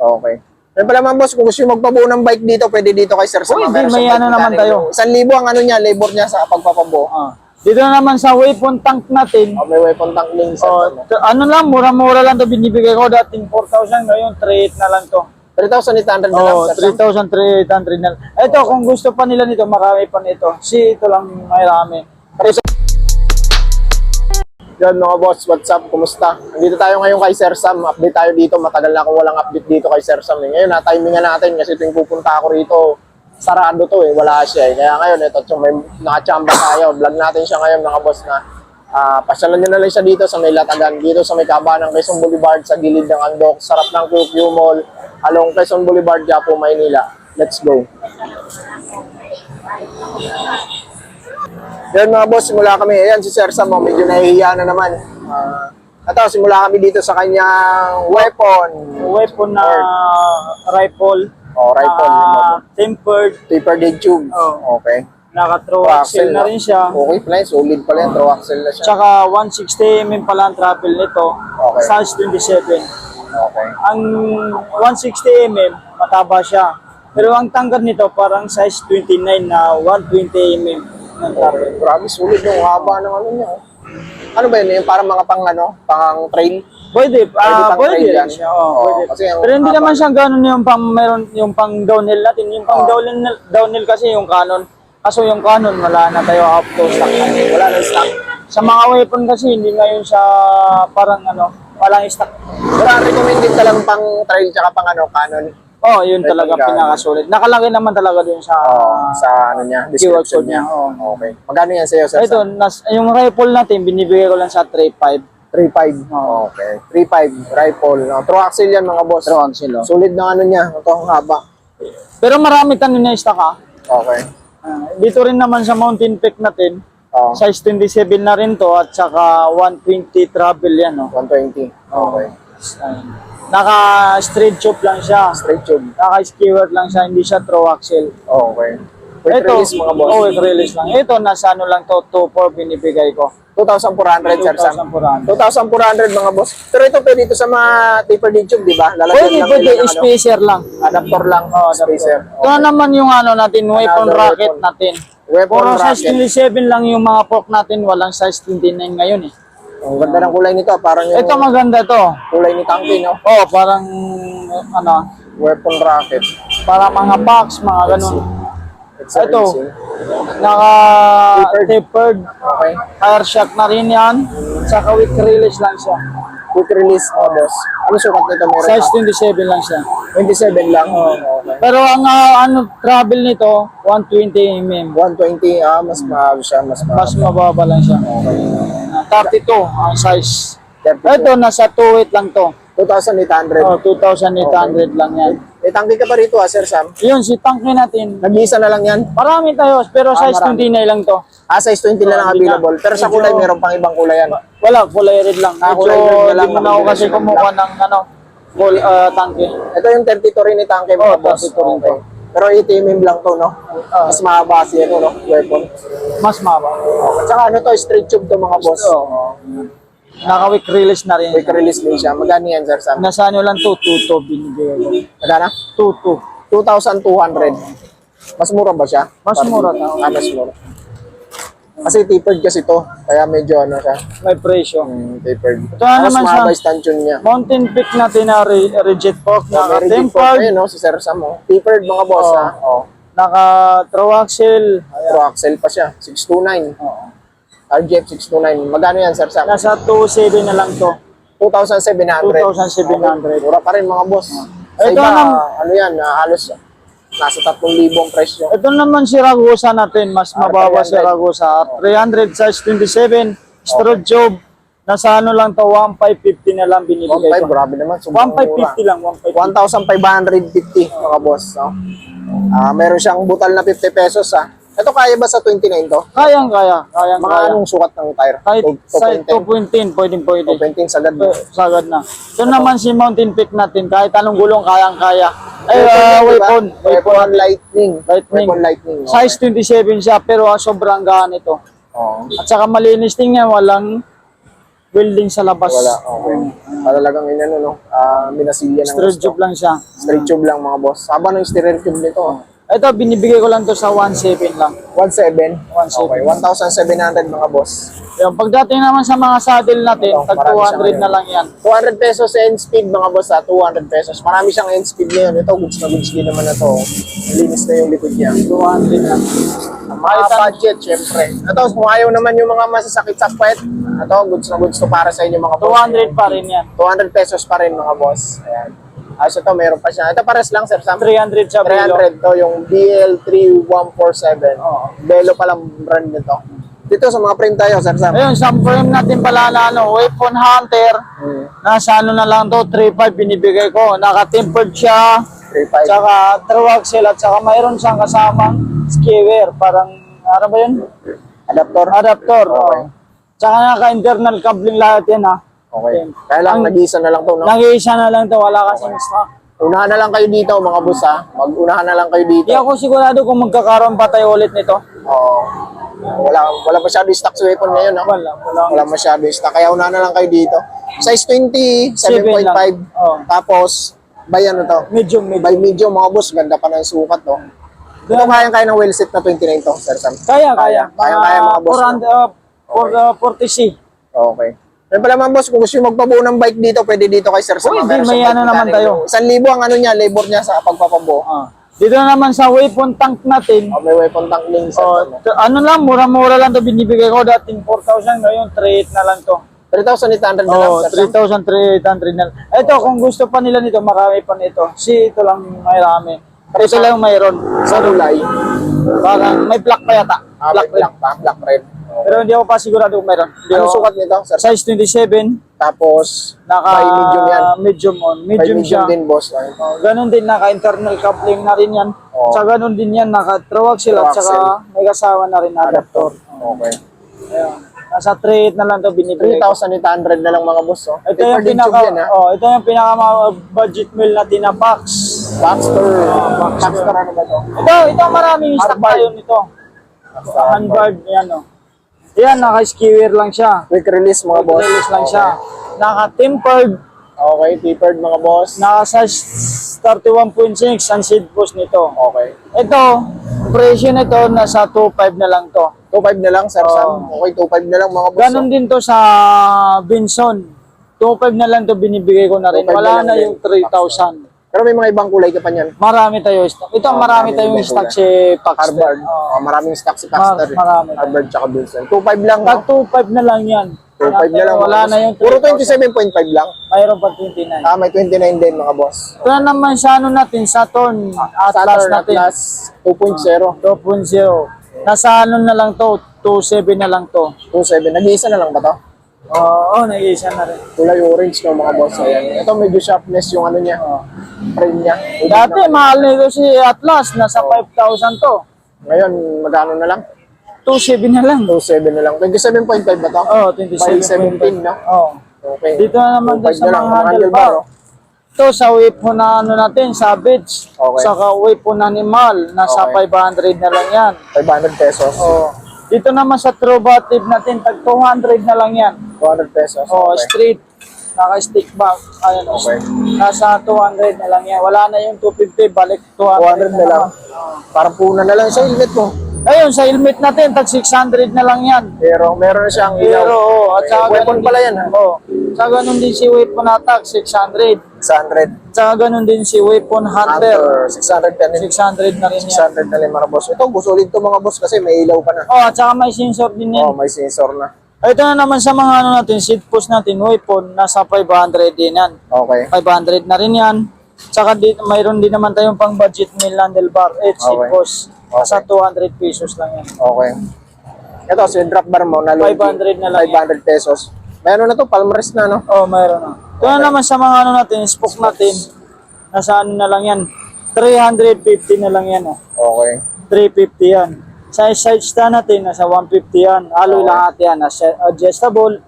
Okay. Yan pala mga boss, kung gusto nyo magpabuo ng bike dito, pwede dito kay Sir sa Pwede, mga may ano naman tayo. Isang libo ang ano niya, labor niya sa pagpapabuo. Ah. Dito naman sa waypoint tank natin, Oh, may weapon tank link Sir. oh, t- ano lang, mura-mura lang to binibigay ko dating 4,000 ngayon 3,800 na lang to. 3,800 na lang, Oh, Sir. Sam. 3,300 na lang. Ito, kung gusto pa nila nito, marami pa nito. Si ito lang marami. Yan mga boss, what's up? Kumusta? Nandito tayo ngayon kay Sir Sam. Update tayo dito. Matagal na akong walang update dito kay Sir Sam. Eh. Ngayon, na-timingan natin kasi tuwing pupunta ako rito, sarado to eh. Wala siya eh. Kaya ngayon, ito, tsung may nakachamba tayo. Vlog natin siya ngayon mga boss na ah pasyalan nyo na lang siya dito sa may Latagan. Dito sa may kaba ng Quezon Boulevard sa gilid ng Andok. Sarap ng QQ Mall. Along Quezon Boulevard, Japo, Maynila. Let's go. Yan mga boss, simula kami. Ayan si Sir Sam, oh, medyo nahihiya na naman. Ah, ito, simula kami dito sa kanyang weapon. Weapon na rifle, Oh, rifle. ah, tempered, Taper dead tube. Oh. Okay. naka-throw Axle na rin siya. Okay pala yun. Solid pala yan. Throw axle na siya. Tsaka 160mm pala ang travel nito. Okay. Size 27. Okay. Ang 160mm, mataba siya. Pero ang tangkad nito parang size 29 na 120mm Okay. Grabe, solid yung haba ng ano niya. oh. Ano ba yun? Yung parang mga pang ano? Pang trail? Pwede, ah, pang pwede trail rin yan. siya. Oh, Oo, pwede. kasi ang Pero hindi haba- naman siya ganun yung pang meron yung pang downhill natin. Yung pang Oo. downhill, downhill kasi yung Canon. Kaso yung Canon wala na tayo up to stock na. Wala na stock. Sa mga weapon kasi hindi ngayon siya parang ano, walang stock. Wala recommended talagang pang trail tsaka pang ano, canon. Oh, yun talaga Canon. pinakasulit. Nakalagay naman talaga dun sa Oh, sa ano niya, description niya. niya. Oh. Okay. Magkano yan sa'yo, Sir Ito, nas, yung rifle natin, binibigay ko lang sa 3.5. 3.5. Oo. Okay. 3.5 rifle. Uh, throw axle yan mga boss. Throw axle, oh. Solid na ano niya. Ito ang haba. Pero marami tanin na stock ha. Okay. Ah, dito rin naman sa Mountain Peak natin, Oh, size 27 na rin to at saka 120 travel yan. No? 120. Okay. Naka straight chop lang siya. Straight tube. Naka skewer lang siya, hindi siya throw axle. Okay. Quick Ito, release mga boss. Oh, quick release lang. Ito, nasa ano lang to, 2.4 binibigay ko. 2,400 Sir Sam. 2,400. 2,400 mga boss. Pero ito pwede ito sa mga taper din tube, di ba? Lalagyan Pwede, lang pwede, ng ano, spacer lang. adapter lang. Oh, spacer. Ito naman yung ano natin, weapon Another rocket weapon. natin. Weapon Puro rocket. size 27 lang yung mga fork natin, walang size 29 ngayon eh. Ang ganda ng kulay nito. Parang yung Ito maganda to. kulay ni Tanky, no? Oh, parang ano, Weapon rocket. para mga box, mga ganun. It's a Ito. racing. Naka Tapered. Okay. Tire shock na rin yan. Saka with release lang siya. Quick release, mga boss. Ano sukat nito? Meron Size ka? 27 lang siya. 27 lang. Okay. Pero ang ah, ano travel nito, 120 mm. 120, ah, mas mahal siya, mas mahal. Mas mababa lang siya. Ah, 32 ang size. 32. Ito, nasa 28 lang to. 2,800. Oh, 2,800 lang yan. May tangki ka pa rito, ah, Sir Sam. Yun, si Tangke natin. Nag-isa na lang yan. Marami tayo, pero Ah, size marami. 29 lang to. Ah, size 20 na lang Oh, na. available. Pero sa kulay, meron pang ibang kulay yan. Wala, kulay red lang. Ah, kulay red na lang. Hindi mo na ako kasi kumuha ng ano, full uh, tangke. Ito yung 32 rin ni Tangke, mga Oh, boss. 32 rin to. Pero 80 mm lang to, no? Ah. Mas mahaba siya, no? no? Weapon. Mas maba. At saka ano to, straight tube to, mga boss. Oo. Naka-week release na rin. Quick release din siya. Magkano yan, Sir Sam? Nasa ano lang to, 2 binibigay ko. Magkano? 2 2,200. Mas mura ba siya? Mas Parang- mura na. Ah, mas mura. Kasi tapered kasi to. Kaya medyo ano siya. May presyo. Hmm, tapered. Ito na Mas naman siya. yung stanchion niya. Mountain Peak natin na re- rigid fork, deep po. tempered, Ayun, no? Si Sir Sam, oh. Tapered, mga boss, Oo. ha? Oh. naka throw axle. Pro axle pa siya. 629. Oo. RGF 629. Magkano yan, Sir Sam? Nasa 2.7 na lang to. 2,700. 2,700. Mura pa rin, mga boss. Sa Ito iba, ano yan, ah, halos nasa 3,000 ang presyo. Ito naman si Ragusa natin, mas Ah, mababa si 300. Ragusa. 300 size 27, storage job. Nasa ano lang to, 1,550 na lang binibigay 1,500, ko. grabe naman. sobrang mura. 1,550 lang, 1,550. 1,550 mga boss. No? Ah, meron siyang butal na 50 pesos ha. Ito kaya ba sa 29 to? Kayang kaya, kayang Mga kaya. anong sukat ng tire? Kahit sa 2.10? 2.10, pwedeng pwede. 2.10 sagad mo. Eh, Sagad na. Ito naman si Mountain Peak natin, kahit anong gulong, kayang kaya. Ay, Weapon, uh, weapon. Weapon lightning. Lightning. Weapon lightning. okay. Size 27 siya, pero ah, sobrang gaan ito. Oo. At saka malinis din yan, walang welding sa labas. Wala, okay. Talagang inano, no? Ah, minasilya ng Straight gusto. tube lang siya. Straight tube lang mga boss. Haba ng sterile tube nito. Ito, binibigay ko lang to sa 1.7 lang. 1.7. 1.7. Okay, 1,700 mga boss. Yung pagdating naman sa mga saddle natin, Ito, tag marami siya 200 ngayon. na lang yan. 200 pesos end speed mga boss ha, 200 pesos. Marami siyang end speed ngayon. Ito, goods na goods din naman na to. Linis na yung likod niya. 200 na. Mga budget, syempre. Ito, kung ayaw naman yung mga masasakit sa puwet, ito, goods na goods to para sa inyo mga boss. 200 pa rin yan. 200 pesos pa rin mga boss. Ayan. Ah, so ito, meron pa siya. Ito, pares lang, sir Sam. 300 sa bilo. 300 to, yung BL3147. Oo. Belo palang brand nito. Dito sa mga frame tayo, sir Sam. Ayun, sa frame natin pala na ano, Weapon Hunter, Hmm. nasa ano na lang to, 3.5 binibigay ko. Naka-tempered siya, 3.5. tsaka true axle at tsaka mayroon siyang kasamang skewer. Parang, ano ba yun? Adapter. Adapter. Okay. oo. Tsaka naka-internal coupling lahat yan ha. Okay. Kaya lang, Ang- nag-iisa na lang to, no? Nag-iisa na lang to, wala kasing stock. Unahan na lang kayo dito, mga boss, ha? Mag-unahan na lang kayo dito. Di ako sigurado kung magkakaroon pa tayo ulit nito. Oo. Wala, wala masyado stock sa weapon ngayon, no? Wala, wala. Wala masyado stock. Kaya unahan na lang kayo dito. Size 20, 7.5. lang. Oo. Tapos, by ano to? Medium, medium. By medium, mga boss. Ganda pa ng sukat, no? Ito kaya-kaya ng well set na 29 to, Sir Sam. Kaya, kaya. Kaya, kaya, mga boss. 400, uh, for, uh, 40C. Okay. Yan pala mga boss, kung gusto nyo magpabuo ng bike dito, pwede dito kay Sir Sam. Uy, di, may ano naman tayo. 1,000 ang ano niya, labor niya sa pagpapabuo. Ah. Dito naman sa weapon tank natin, Oh, may weapon tank din, Sir oh, t- ano lang, mura-mura lang to binibigay ko. Dating 4,000, ngayon 3,800 na lang to. 3,800 na lang, Oh, Sir Sam. 3,300 na lang. Ito, kung gusto pa nila nito, marami pa nito. Si ito lang marami. Ito lang mayroon. Sa kulay. Parang may black pa yata. Ah, black black, black pa, black red. Pero hindi ako pa sigurado kung mayroon. Hindi Ano ako- sukat nito, Sir? Size 27, Tapos, naka may medium yan. medium on. May Medium, siya. din, boss. Ay, Oh, ganun din, naka-internal coupling na rin yan. Oo. Sa ganun din yan, naka-true axle at True saka may kasama na rin adapter. Okay. Ayun. Nasa 3.8 na lang to binibigay ko. 3,800 na lang mga boss, oh. Ito yung pinaka, tube yan, ha? oh, ito yung pinaka mga budget meal na box. Baxter. Baxter. Baxter, ano ba to? Ito, ito maraming stock tayo nito. Handguard, yan o. Yan, naka-skewer lang siya. Quick release, mga boss. Release lang Okay. siya. Naka-tempered, Okay, tapered, mga boss. naka-size 31.6 ang seed post nito. Okay. Ito, presyo nito nasa 2.5 na lang to. 2.5 na lang, Sir Oo. Sam. Okay, 2.5 na lang, mga boss. Ganon din to sa Binson. 2.5 na lang to binibigay ko na rin. 2.5 na Wala na din. yung 3,000. Pero may mga ibang kulay ka pa niyan. Marami tayo stock. Ito, Oh, marami marami tayong stock si Paxton. Harvard. Oh, maraming stock si Baxter. Mar- marami. Harvard tsaka Wilson. 2.5 lang, no? 2.5 na lang yan. 2.5 na lang. Wala na yung Puro 3,000. 27.5 lang. Mayroon pa 29. Ah, may 29 din, mga boss. Ito na naman sa ano natin, Saturn. Atlas Saturn natin. Atlas 2.0. 2.0. Nasa ano na lang to, 2.7 na lang to. 2.7. Nag-iisa na lang ba to? Oo, oh, nag-iisa na rin. Kulay orange no, mga boss. Ayan. Ito medyo sharpness yung ano niya. Frame niya. Dati, mahal nito si Atlas. Nasa 5,000 to. Ngayon, magkano na lang? 2.7 na lang. 2.7 na lang. 27.5 ba to? Oo, oh, By 27.5. 17, no? Oo. Okay. Dito na naman 2.5 din sa na lang, mga mga handlebar. handlebar, oh. Ito sa weapon na ano natin, Savage. Okay. Saka weapon animal, nasa Okay. 500 na lang yan. 500 pesos. Oh. Dito naman sa Trovative natin, tag 200 na lang yan. 200 pesos. Oh, Okay. straight. Naka-stick back. Ayan, oh. Okay. Nasa 200 na lang yan. Wala na yung 250, balik 200, 200 na lang. Parang puna na lang sa helmet mo. Ayun, sa helmet natin, tag 600 na lang yan. Pero meron na siyang ilaw. Pero, oh, at Okay. saka Weapon ganun pala yan, ha? Oh. Sa ganun din si weapon attack, 600. 600. Tsaka ganun din si weapon hunter, Hunter. 600 ka din. 600 na rin yan. 600 na lang mga boss. Ito, gusto ulit to mga boss kasi may ilaw pa na. Oh, at saka may sensor din yan. Oh, may sensor na. Ito na naman sa mga ano natin, seat post natin, weapon, nasa 500 din yan. Okay. 500 na rin yan. Tsaka di, mayroon din naman tayong pang budget meal handlebar, 8 seat Okay. Nasa 200 pesos lang yan. Okay. Ito, so yung drop bar mo na 500 na lang 500 pesos. Meron na to, palmarès na, no? Oh, mayroon na. Ito na naman sa mga ano natin, spoke natin, nasa ano na lang yan, 350 na lang yan. Oh. Okay. 350 yan. Sa side stand natin, nasa 150 yan. Alloy Okay. lahat yan, nasa adjustable.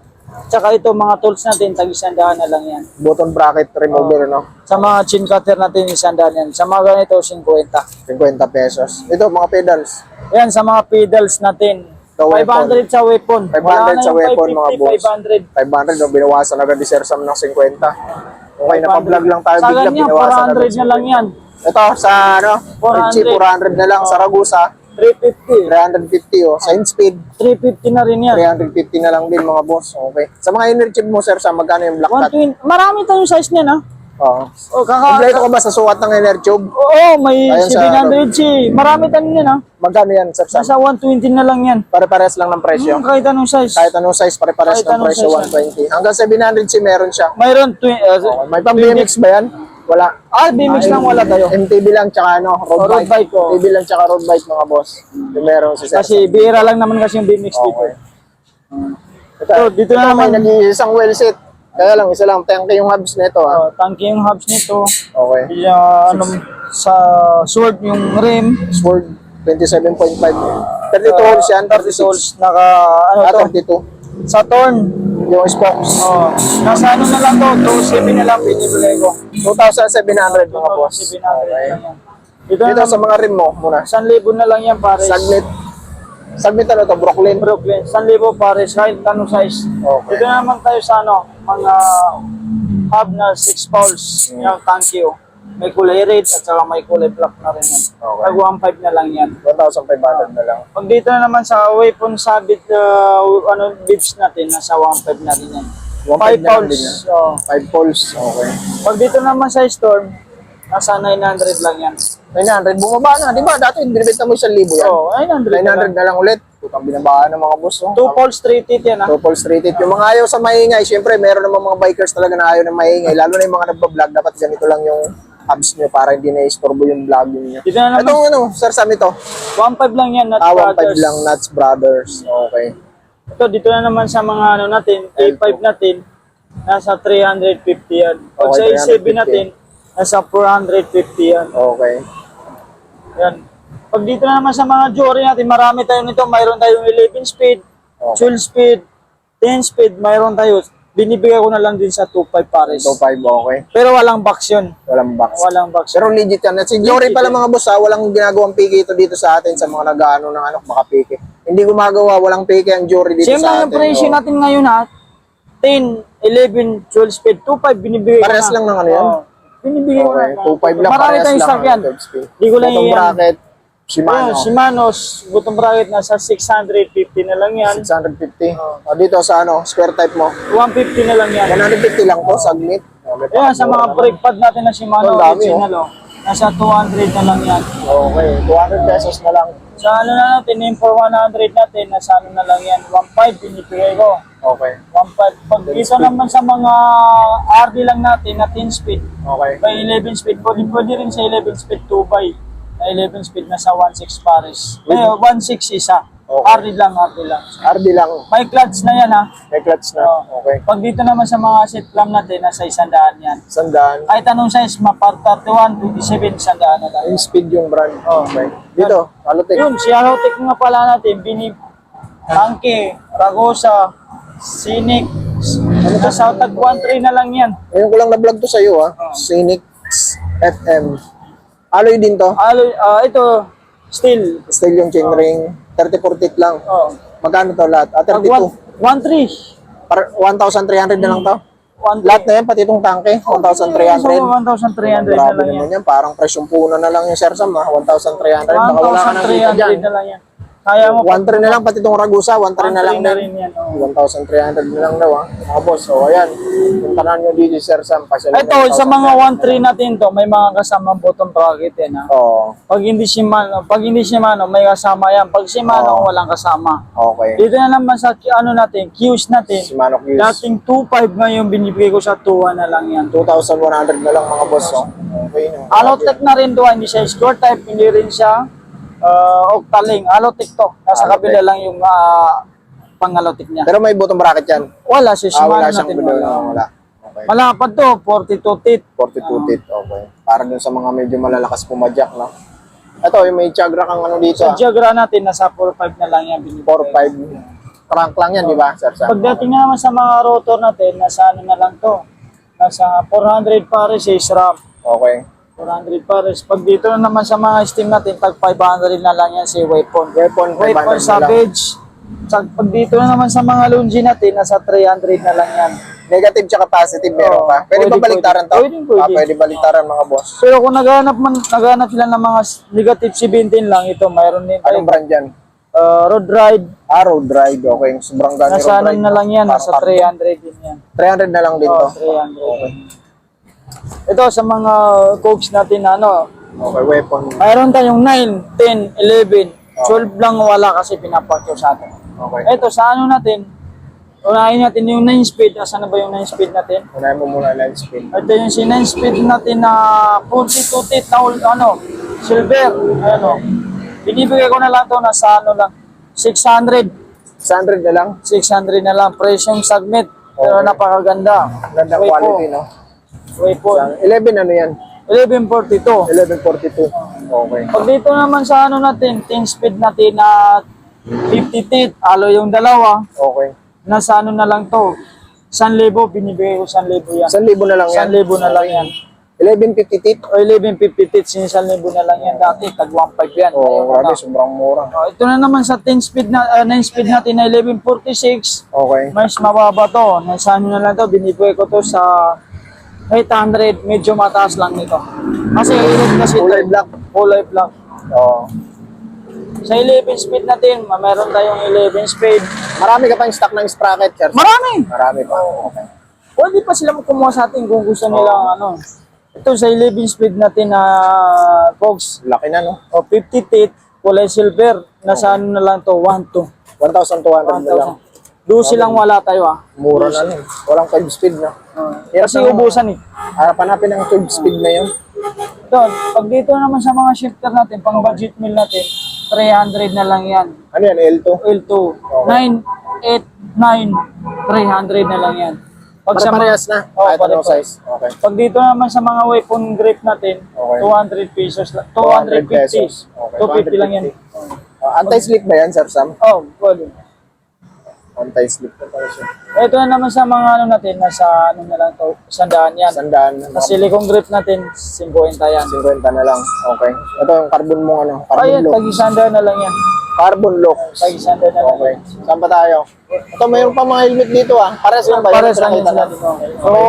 Tsaka ito, mga tools natin, tag isandahan na lang yan. Button bracket remover, no? Sa mga chin cutter natin, isandahan yan. Sa mga ganito, 50. 50 pesos. Ito, mga pedals. Yan, sa mga pedals natin, weapon. 500 sa weapon. 500 Wala na sa yung weapon, mga 550, boss. 500. 500 no, binawasan agad ni Sir Sam ng 50. Okay, napablog lang tayo Sa bigla, ganyan, binawasan agad 400 na lang yan. Ito, sa ano, 400. 400 na lang. Sa Ragusa, 350. 350 oh. Sa InSpeed, 350 na rin yan. 350 na lang din mga boss. Okay. Sa mga inner tube mo, sir, sa magkano yung black cat? 120. Marami tayong size niyan, ha? Oo. O, kaka... Kompleto ka ba sa sukat ng inner tube? Oo, may Ayun sa- 700 si. Marami tayo niyan, ha? Magkano yan, sir? Sam? Nasa 120 na lang yan. Pare-pares lang ng presyo. Hmm, kahit anong size. Kahit anong size, pare-pares ng presyo, size 120. Hanggang 700 si meron siya. Mayroon, uh, Okay. May pang BMX ba yan? Wala. Ah, BMX lang wala tayo. MTB lang tsaka ano, road, road bike. bike, oh. MTB lang tsaka road bike mga boss. Yung meron si Sir. Kasi bihira lang naman kasi yung BMX dito. Okay. Ito, So, dito na naman. nag-iisang well set. Kaya lang, isa lang, tanke yung hubs nito ah. Oh, tanki yung hubs nito. Okay. Yeah, ano, sa sword yung rim. Sword, 27.5. 32 holes yan, 30 36. holes. Naka, ano Ah, to? 32. Saturn. Yung spokes. Oh, nasa ano na lang to, 2.7 na lang binibigay ko. 2,700 mga boss. 2.700 Okay. lang yan. Dito sa mga rim mo muna. 1,000 na lang yan pares. Saglit. Saglit ano to, Brooklyn. Brooklyn, 1,000 pares, kahit anong size. Okay. Dito na naman tayo sa ano, mga hub na 6 poles. Yung tanki oh. May kulay red at saka may kulay black na rin yan. Okay. Pag 1.5 na lang yan. 1,500 na lang. Pag dito na naman sa weapon sabit uh, ano bibs natin, nasa 1.5 na rin yan. 1.5 5 na lang poles. din yan. Oh. 5 poles. Okay. Pag dito naman sa storm, nasa 900 lang yan. 900, bumaba na. Di ba? Dati binibenta mo 1,000 yan. Oh, 900 na lang. 900 na lang ulit. Putang binabaan ng mga boss. Oh. 2 poles, 3 teeth yan ah. Double straighted. Yung mga ayaw sa maingay, syempre meron naman mga bikers talaga na ayaw ng maingay. Lalo na yung mga nagbablog, dapat ganito lang yung abs nyo para hindi na-istorbo yung vlogging nyo. Dito na naman, Itong ano, Sir Sam ito. 1.5 lang yan, not Ah, 1.5 brothers. lang, Nuts Brothers. Okay. Ito, dito na naman sa mga ano natin, A5 natin, nasa 350 yan. Pag Okay, sa A7 350. natin, nasa 450 yan. Okay. Yan. Pag dito na naman sa mga jewelry natin, marami tayo nito. Mayroon tayong 11 speed, Okay. 12 speed, 10 speed, mayroon tayo. Binibigay ko na lang din sa 2.5 pares. So 5, okay. Pero walang box yun. Walang box. Walang box. Pero legit yan. At si Jory pala mga boss ha, walang ginagawang piki ito dito sa atin sa mga nag-ano ng ano, baka piki. Hindi gumagawa, walang piki ang Jory dito Same sa lang atin. yung presyo oh. natin ngayon ha. 10, 11, 12 speed, 2.5 binibigay ko na. lang ng ano yan? Oo. binibigay ko Okay, na. 2.5 lang, Marami parehas tayong lang. stock yan. 12 speed. Di ko lang Itong iyan. bracket, Shimano, Ayan, Shimano's button bracket nasa 650 na lang yan. 650. Ah, dito sa ano, square type mo. 150 na lang yan. 150 lang to, saglit. May Ayan, sa mga naman. brake pad natin na Ang Shimano dami, original, oh. nasa 200 na lang yan. Okay, 200 pesos na lang. Sa ano na natin, yung for 100 natin, nasa ano na lang yan, 1.5 binibigay ko. Okay, 1.5. Pag dito naman sa mga RD lang natin na 10 speed, okay. by 11 speed, pwede, pwede rin sa 11 speed 2 by. Na 11 speed na sa 1.6 pares. Eh, 1.6 isa. Okay. RD lang, RD lang. RD lang, May clutch na yan ha. may clutch na. Oo. Okay. Pag dito naman sa mga seat clamp natin, nasa isandaan yan. Sandaan. Kahit anong size, mapar 31, 27, isandaan na lang. In speed yung brand. Oh. Okay. Dito, Alotech. Yun, si Arotic nga pala natin, Binib, Tangke, Ragosa, Scenic, ano ka sa tag 1.3 na lang yan. Ngayon ko lang na-vlog to sa'yo ah. Oh. Scenic FM. Alloy din to. Alo, ah, ito, still, Style yung chainring. 34 teeth lang. oh, Magkano to lahat? Ah, tag 32. 1.3. Par 1,300 na lang to. 1.3. Lahat na yan, pati itong tangke. 1,300. 1,300 na Grabe lang yan. naman yan. Parang presyong puno na lang yung Sir Sam ha. 1,300. Baka wala ka nang kita 1,300 dyan. na lang yan. Kaya mo, 1,300 na lang, pati itong Ragusa. 1,300 na lang 1.3 na din. rin yan. oh. 1,300 na lang daw ha. Mga boss, so ayan. Punta na nyo dito Sir Sam. Ito, sa mga 1,300. 1.3 natin to, may mga kasamang bottom bracket yan ha. Oo. Pag hindi Shimano, pag hindi Shimano, may kasama yan. Pag Shimano, Oo. walang kasama. Okay. Dito na naman sa ano natin, Q's natin. Si Manok Hughes. Dating 2.5 ngayon binibigay ko sa 2 na lang yan. 2,100 na lang mga boss. Oh. Okay. no? Alotech na rin to, hindi siya score type, hindi rin siya uh, Octaling. Alotech to. Nasa Alotech. kabila lang yung uh, pang-Alotech niya. Pero may bottom bracket yan. Wala si Ah, Shimano wala siyang natin. Wala. Ah, wala. Okay. Malapad to, 42 teeth. 42 teeth. Okay. Para dun sa mga medyo malalakas pumadyak, no? Ito, yung may chagra kang ano dito. Sa ah. Jagra natin, nasa 4.5 na lang yan binibigay. 4-5. Crank lang yan, di ba, Sir Sam? Pagdating na naman sa mga rotor natin, nasa ano na lang to. Nasa 400 pares is RAM. Okay. 400 pares. Pag dito na naman sa mga steam natin, tag 500 na lang yan si Weapon. Weapon, 500 Weapon. Savage, Sa, pag dito na naman sa mga lungi natin, nasa 300 na lang yan. Negative tsaka positive meron pa. Pwede, pwede, ba baliktaran to? pwede. Pwede. Ah, pwede baliktaran mga boss. Pero kung naghanap man, naghanap sila ng mga negative 17 lang, ito, mayroon din tayo. Anong brand yan? Uh, road ride, Arrow Drive. Okay, yung sobrang gani nasa ano na lang yan, nasa 300 din yan. 300 na lang din Oh, to. 300. Ito sa mga cokes natin na ano, Okay, weapon. mayroon tayong 9, 10, 11, 12 lang wala kasi pinapakyo sa atin. Okay. Ito sa ano natin, unahin natin yung 9 speed, asan na ba yung 9 speed natin? Unahin mo muna line spin. Ito yung si 9 speed natin na 42 tit na ano, silver, ano. Binibigay ko na lang to na sa ano lang, 600, 600 na lang. 600 na lang, presyong submit. Pero napakaganda. Ganda Way quality, po. no? Way po. 11 ano yan? 1142. 1142. Okay. Pag dito naman sa ano natin, 10 speed natin na 50 tit, alo yung dalawa, Okay. nasa ano na lang to, 1,000, binibigay ko 1,000 yan. 1,000 na lang yan. 1,000 na lang yan. 1150 tit. O 1150 tit, sinisal libo na lang yan dati, tag 1.5 yan. Oo, oh, grabe, na. sobrang mura. O, ito na naman sa 10 speed na, ah, 9 speed natin na 1146, Okay. mas mababa to. Nasa ano na lang to, binibigay ko to sa 800, medyo mataas lang nito. Kasi ilog kasi. Kulay black. Kulay black. Oo. Sa 11 speed natin, ma- meron tayong 11 speed. Marami ka pa yung stock ng sprocket, sir. Marami! Marami pa. Okay. Pwede pa sila kumuha sa atin kung gusto nila ano. Ito sa 11 speed natin na Cogs, Laki na, no? o 50 tit, kulay silver, nasa ano na lang to, 1 to. 1,200 na lang. 1,000. Dusi lang wala tayo ah. Mura na nun. Walang 5 speed, no? Hirap Kasi na- ubusan eh. Harapan natin ang 12 speed na yun. Ito, pag dito naman sa mga shifter natin, pang budget meal natin, 300 na lang yan. Ano yan, L2? L2, 9, 8, 9, 300 na lang yan. Pag sa mga, Pare-parehas na. Oo, Kahit anong size. Okay. pag dito naman sa mga weapon grip natin, Okay. 200 pesos lang. 200 250. pesos. Okay, 250 lang yan. Uh, anti-slip ba yan, Sir Sam? Oh, pwede. Anti-slip na pala siya. Ito na naman sa mga ano natin, nasa ano na lang to, sandaan yan. Sandaan. Sa silicone grip natin, 50 yan. 50 na lang. Okay. Ito yung carbon mo, ano? Carbon Ayan, lock. tag-isanda na lang yan. Carbon lock. Tag-isanda na lang. Okay. Saan pa tayo? Ito, mayroon pa mga helmet dito, ah. Pares lang ba? yun? Pares lang yan Pinakita sila na. dito.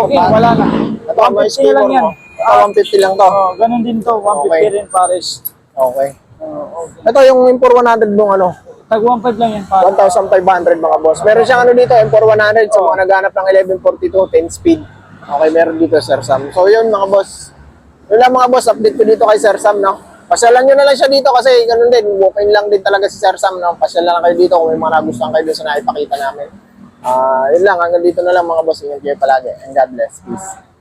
Okay, wala na. Ito, may 150 lang yan. Ito, 150 lang to. Oh, ganun din to, 150 Okay. rin pares. Okay. Oh, okay. Ito yung M4 100 mong ano, Tag 1.5 lang yan pares. 1,500 mga boss. Meron siyang ano dito, M4 100 sa mga naghanap ng 1142, 10 speed. Okay, meron dito Sir Sam. So yun mga boss. Yun lang mga boss, update ko dito kay Sir Sam, no? Pasyalan nyo na lang siya dito kasi ganun din, walk-in lang din talaga si Sir Sam, no? Pasyalan lang kayo dito kung may mga nagustuhan kayo sa naipakita namin. Ah, yun lang, hanggang dito na lang mga boss. Ingat kayo palagi. And God bless. Peace.